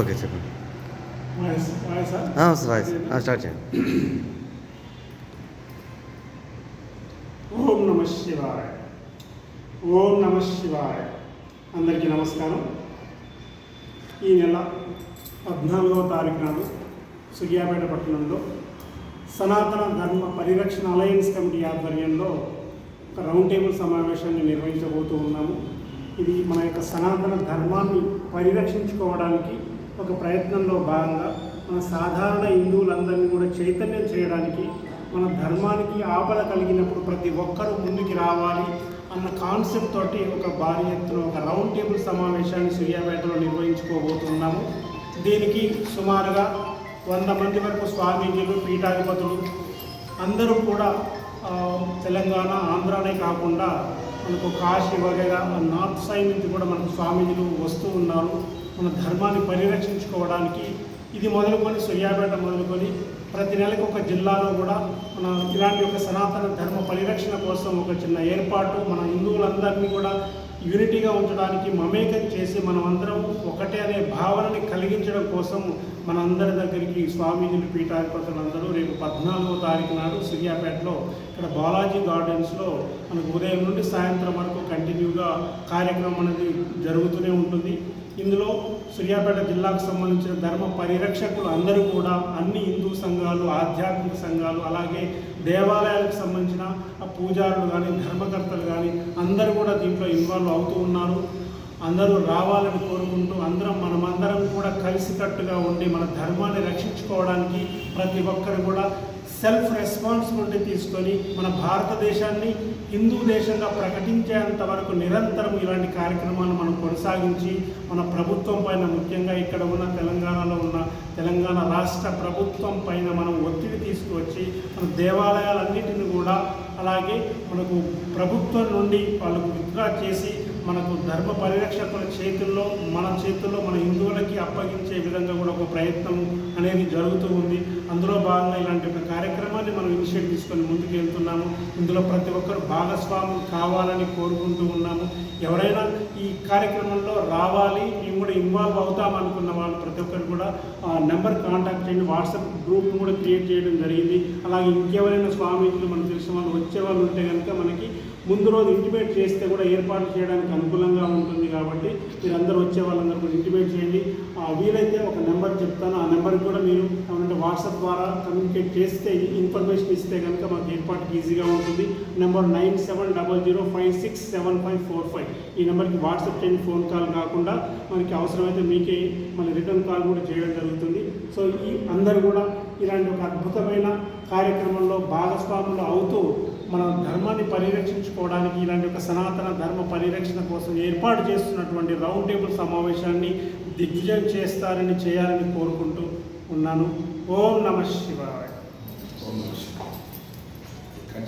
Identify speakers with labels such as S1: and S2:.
S1: Okay చెప్పండి. Sir. Start చేయండి.
S2: ఓం నమ శివాయ. ఓం నమ శివాయ. అందరికీ నమస్కారం. ఈ నెల పద్నాలుగవ తారీఖు నాడు సూర్యాపేట పట్టణంలో సనాతన ధర్మ పరిరక్షణ అలయన్స్ కమిటీ ఆధ్వర్యంలో ఒక రౌండ్ టేబుల్ సమావేశాన్ని నిర్వహించబోతూ ఉన్నాము. ఇది మన యొక్క సనాతన ధర్మాన్ని పరిరక్షించుకోవడానికి ఒక ప్రయత్నంలో భాగంగా మన సాధారణ హిందువులందరినీ కూడా చైతన్యం చేయడానికి మన ధర్మానికి ఆపద కలిగినప్పుడు ప్రతి ఒక్కరూ ముందుకి రావాలి అన్న కాన్సెప్ట్ తోటి ఒక భారీ ఎత్తున ఒక రౌండ్ టేబుల్ సమావేశాన్ని సూర్యాపేటలో నిర్వహించుకోబోతున్నాము. దీనికి సుమారుగా వంద మంది వరకు స్వామీజీలు పీఠాధిపతులు అందరూ కూడా తెలంగాణ ఆంధ్రానే కాకుండా మనకు కాశీ వగైరా నార్త్ సైడ్ నుంచి కూడా మనకు స్వామీజీలు వస్తూ ఉన్నారు. మన ధర్మాన్ని పరిరక్షించుకోవడానికి ఇది మొదలుకొని సూర్యాపేట మొదలుకొని ప్రతి నెలకు ఒక జిల్లాలో కూడా మన ఇలాంటి ఒక సనాతన ధర్మ పరిరక్షణ కోసం ఒక చిన్న ఏర్పాటు మన హిందువులందరినీ కూడా యూనిటీగా ఉంచడానికి మమేకం చేసి మనమందరం ఒకటే అనే భావనని కలిగించడం కోసం మనందరి దగ్గరికి స్వామీజీలు పీఠాధిపతులందరూ రేపు పద్నాలుగో తారీఖు నాడు సిరియాపేటలో ఇక్కడ బాలాజీ గార్డెన్స్లో మనకు ఉదయం నుండి సాయంత్రం వరకు కంటిన్యూగా కార్యక్రమం అనేది జరుగుతూనే ఉంటుంది. ఇందులో సూర్యాపేట జిల్లాకు సంబంధించిన ధర్మ పరిరక్షకులు అందరూ కూడా అన్ని హిందూ సంఘాలు ఆధ్యాత్మిక సంఘాలు అలాగే దేవాలయాలకు సంబంధించిన పూజారులు కానీ ధర్మకర్తలు కానీ అందరూ కూడా దీంట్లో ఇన్వాల్వ్ అవుతూ ఉన్నారు. అందరూ రావాలని కోరుకుంటూ అందరం మనమందరం కూడా కలిసికట్టుగా ఉండి మన ధర్మాన్ని రక్షించుకోవడానికి ప్రతి ఒక్కరు కూడా సెల్ఫ్ రెస్పాన్సిబిలిటీ తీసుకొని మన భారతదేశాన్ని హిందూ దేశంగా ప్రకటించేంత వరకు నిరంతరం ఇలాంటి కార్యక్రమాలు మనం కొనసాగించి మన ప్రభుత్వం పైన ముఖ్యంగా ఇక్కడ ఉన్న తెలంగాణలో ఉన్న తెలంగాణ రాష్ట్ర ప్రభుత్వం పైన మనం ఒత్తిడి తీసుకువచ్చి మన దేవాలయాలన్నిటిని కూడా అలాగే మనకు ప్రభుత్వం నుండి వాళ్ళకు విత్డ్రా చేసి మనకు ధర్మ పరిరక్షకుల చేతుల్లో మన చేతుల్లో మన హిందువులకి అప్పగించే విధంగా కూడా ఒక ప్రయత్నం అనేది జరుగుతూ ఉంది. అందులో భాగంగా ఇలాంటి ఒక కార్యక్రమం ఇనిషియేట్ తీసుకొని ముందుకు వెళ్తున్నాము. ఇందులో ప్రతి ఒక్కరు భాగస్వామి కావాలని కోరుకుంటూ ఉన్నాము. ఎవరైనా ఈ కార్యక్రమంలో రావాలి మేము కూడా ఇన్వాల్వ్ అవుతాం అనుకున్న వాళ్ళు ప్రతి ఒక్కరు కూడా ఆ నెంబర్ కాంటాక్ట్ చేయండి. వాట్సాప్ గ్రూప్ కూడా క్రియేట్ చేయడం జరిగింది. అలాగే ఇంకెవరైనా స్వామీజీలు మనకు తెలిసిన వాళ్ళు వచ్చే వాళ్ళు ఉంటే కనుక మనకి ముందు రోజు ఇంటిమేట్ చేస్తే కూడా ఏర్పాటు చేయడానికి అనుకూలంగా ఉంటుంది కాబట్టి మీరందరూ అందరూ వచ్చే వాళ్ళందరూ కూడా ఇంటిమేట్ వీలైతే ఒక నెంబర్ చెప్తాను. ఆ నెంబర్కి కూడా మీరు ఏమంటే వాట్సాప్ ద్వారా కమ్యూనికేట్ చేస్తే ఇన్ఫర్మేషన్ ఇస్తే కనుక మాకు ఏర్పాటుకి ఈజీగా ఉంటుంది. Number nine seven double zero five six seven five four five. ఈ నెంబర్కి వాట్సాప్ చేయండి ఫోన్ కాల్ కాకుండా. మనకి అవసరమైతే మీకే మళ్ళీ రిటర్న్ కాల్ కూడా చేయడం జరుగుతుంది. సో ఈ అందరూ కూడా ఇలాంటి ఒక అద్భుతమైన కార్యక్రమంలో భాగస్వాములు అవుతూ మన ధర్మాన్ని పరిరక్షించుకోవడానికి ఇలాంటి ఒక సనాతన ధర్మ పరిరక్షణ కోసం ఏర్పాటు చేస్తున్నటువంటి రౌండ్ టేబుల్ సమావేశాన్ని దిగ్విజయం చేస్తారని చేయాలని కోరుకుంటూ ఉన్నాను ఓం నమ శివాయ
S3: ఓం నమ శివాయ.